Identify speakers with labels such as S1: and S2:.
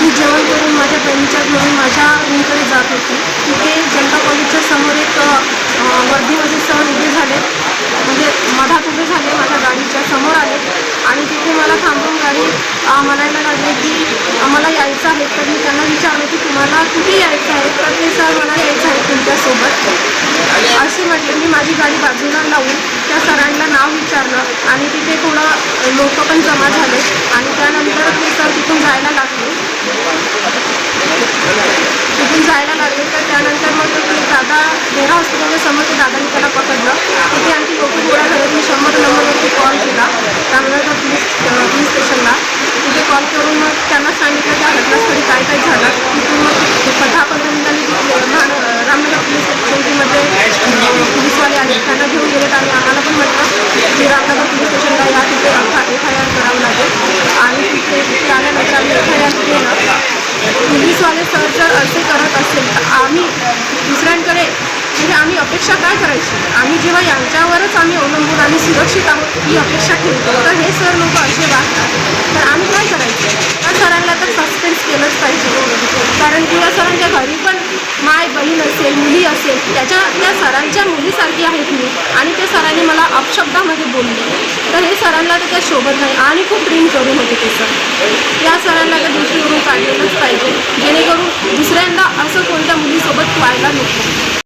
S1: मी जेवण करून माझ्या बहिणीच्या घेऊन माझ्या रूमकडे जात होती. तिथे जनता कॉलेजच्या समोर एक वर्धीमध्ये सर उभे झाले. म्हणजे मधात उभे झाले माझ्या गाडीच्या समोर आले. आणि तिथे मला थांबून गाडी म्हणायला लागले की आम्हाला यायचं आहे. तर मी त्यांना विचारलं की तुम्हाला कुठे यायचं आहे? तर ते सर मला यायचं आहे तुमच्यासोबत. असे म्हटलं. मी माझी गाडी बाजूला लावून विचारलं आणि तिथे थोडं लोक पण जमा झाले आणि त्यानंतर ते सर तिथून जायला लागले. तिथून जायला लागले तर त्यानंतर मग ते दादा डेरा हॉस्पिटलच्या समोर ते दादानी त्याला पकडलं. तिथे आणखी लोक गोळा झाले मी शंभर नंबरवरती कॉल केला. रामनगर पोलीस पोलीस स्टेशनला तिथे कॉल करून मग त्यांना सांगितलं त्या घटनास्थळी काय काय झालं. तिथून मग दहा पंधरा मिनिटांनी तिथे महान रामनगर पोलीस चौकीमध्ये अं, पोलीसवाले आले त्यांना घेऊन गेलेत आणि आम्हाला पण म्हटलं की रामनगर पोलीस स्टेशनला या तिथे एफ आय आर करावं लागेल आणि तिथे तिथे आल्यानंतर आम्ही एफ आय आर केलं पोलीसवाले सर जर असे करत असेल तर आम्ही दुसऱ्यांकडे म्हणजे आम्ही अपेक्षा काय करायची? आम्ही जेव्हा यांच्यावरच आम्ही अवलंबून आम्ही सुरक्षित आहोत ही अपेक्षा ठेवतो. तर हे सर लोक असे वागतात तर आम्ही काय करायचं? त्या सरांना तर सस्पेन्स केलंच पाहिजे. कारण की या सरांच्या घरी पण माय बहीण असेल मुली असेल त्याच्या त्या सरांच्या मुलीसारखी आहेत मी. आणि त्या सरांनी मला अपशब्दामध्ये बोलले. तर हे सरांना तर त्या शोभत नाही. आणि खूप ड्रीम करून होते ते सर. असं कोणत्या मुलीसोबत व्हायला नको.